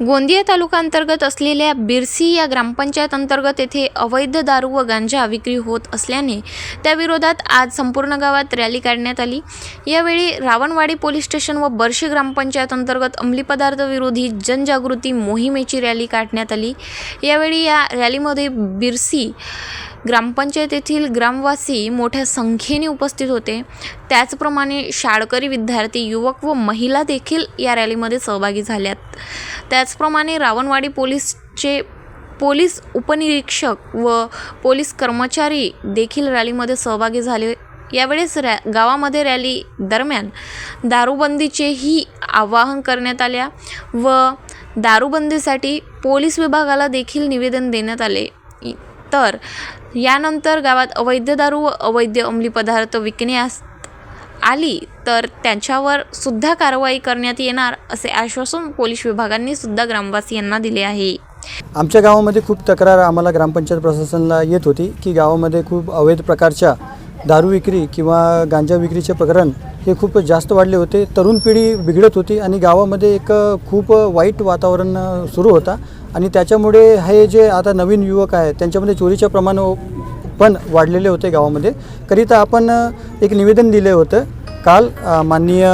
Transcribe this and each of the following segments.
गोंदिया तालुका अंतर्गत असलेल्या बिरसी या ग्रामपंचायत अंतर्गत येथे अवैध दारू व गांजा विक्री होत असल्याने त्याविरोधात आज संपूर्ण गावात रॅली काढण्यात आली. यावेळी रावणवाडी पोलीस स्टेशन व बर्शी ग्रामपंचायत अंतर्गत अंमली पदार्थ विरोधी जनजागृती मोहिमेची रॅली काढण्यात आली. यावेळी या रॅलीमध्ये बिरसी ग्रामपंचायत येथील ग्रामवासी मोठ्या संख्येने उपस्थित होते. त्याचप्रमाणे शाळकरी विद्यार्थी युवक व महिला देखील या रॅलीमध्ये सहभागी झाल्यात. त्याचप्रमाणे रावणवाडी पोलीसचे पोलीस उपनिरीक्षक व पोलीस कर्मचारी देखील रॅलीमध्ये सहभागी झाले. यावेळेस रॅ गावामध्ये रॅली दरम्यान दारूबंदीचेही आवाहन करण्यात आल्या व दारूबंदीसाठी पोलीस विभागाला देखील निवेदन देण्यात आले. इ- तर यानंतर गावात अवैध दारू व अवैध अंमली पदार्थ विकण्यास आली तर त्यांच्यावर सुद्धा कारवाई करण्यात येणार असे आश्वासन पोलीस विभागांनी सुद्धा ग्रामवासियांना दिले आहे. आमच्या गावामध्ये खूप तक्रार आम्हाला ग्रामपंचायत प्रशासनाला येत होती की गावामध्ये खूप अवैध प्रकारच्या दारू विक्री किंवा गांजा विक्रीचे प्रकरण हे खूप जास्त वाढले होते. तरुण पिढी बिघडत होती आणि गावामध्ये एक खूप वाईट वातावरण सुरू होता. आणि त्याच्यामुळे हे जे आता नवीन युवक आहेत त्यांच्यामध्ये चोरीचे प्रमाण पण वाढलेले होते गावामध्ये. करिता आपण एक निवेदन दिले होतं. काल माननीय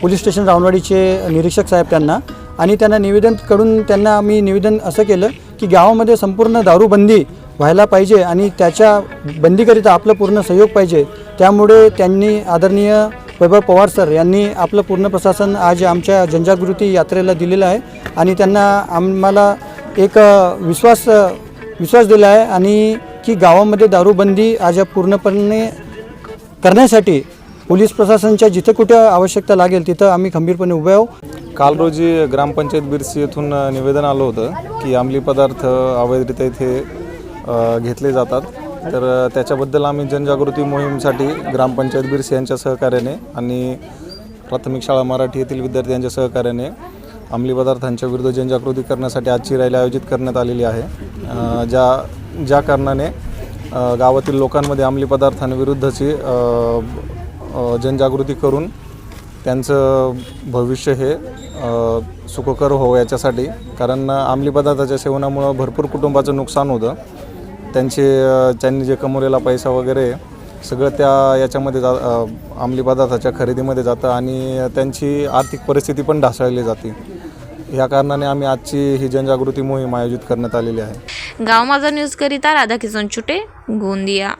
पोलीस स्टेशन रावणवाडीचे निरीक्षक साहेब त्यांना आणि त्यांना निवेदन करून त्यांना आम्ही निवेदन असं केलं की गावामध्ये संपूर्ण दारूबंदी व्हायला पाहिजे आणि त्याच्या बंदीकरिता आपलं पूर्ण सहयोग पाहिजे. त्यामुळे त्यांनी आदरणीय वैभव पवार सर यांनी आपलं पूर्ण प्रशासन आज आमच्या जनजागृती यात्रेला दिलेलं आहे आणि त्यांना आम्हाला एक विश्वास विश्वास दिला आहे आणि की गावामध्ये दारूबंदी आज पूर्णपणे करण्यासाठी पोलीस प्रशासनाच्या जिथे कुठे आवश्यकता लागेल तिथं आम्ही खंबीरपणे उभे आहोत. काल रोजी ग्रामपंचायत बिरसी येथून निवेदन आलं होतं की अंमली पदार्थ अवैधरित्या इथे घेतले जातात. तर त्याच्याबद्दल आम्ही जनजागृती मोहीमसाठी ग्रामपंचायत बिरसे यांच्या सहकार्याने आणि प्राथमिक शाळा मराठी येथील विद्यार्थ्यांच्या सहकार्याने अंमली पदार्थांच्या विरुद्ध जनजागृती करण्यासाठी आजची रॅली आयोजित करण्यात आलेली आहे. ज्या ज्या कारणाने गावातील लोकांमध्ये अंमली पदार्थांविरुद्धची जनजागृती करून त्यांचं भविष्य हे सुखकर हो याच्यासाठी. कारण अंमली पदार्थाच्या सेवनामुळं भरपूर कुटुंबाचं नुकसान होतं. त्यांचे त्यांनी जे कमवलेला पैसा वगैरे सगळं त्या याच्यामध्ये जा अंमली पदार्थाच्या खरेदीमध्ये जातं आणि त्यांची आर्थिक परिस्थिती पण ढासळली जाते. या कारणाने आम्ही आजची ही जनजागृती मोहीम आयोजित करण्यात आलेली आहे. गाव माझा न्यूजकरिता राधाकिशन चुटे गोंदिया.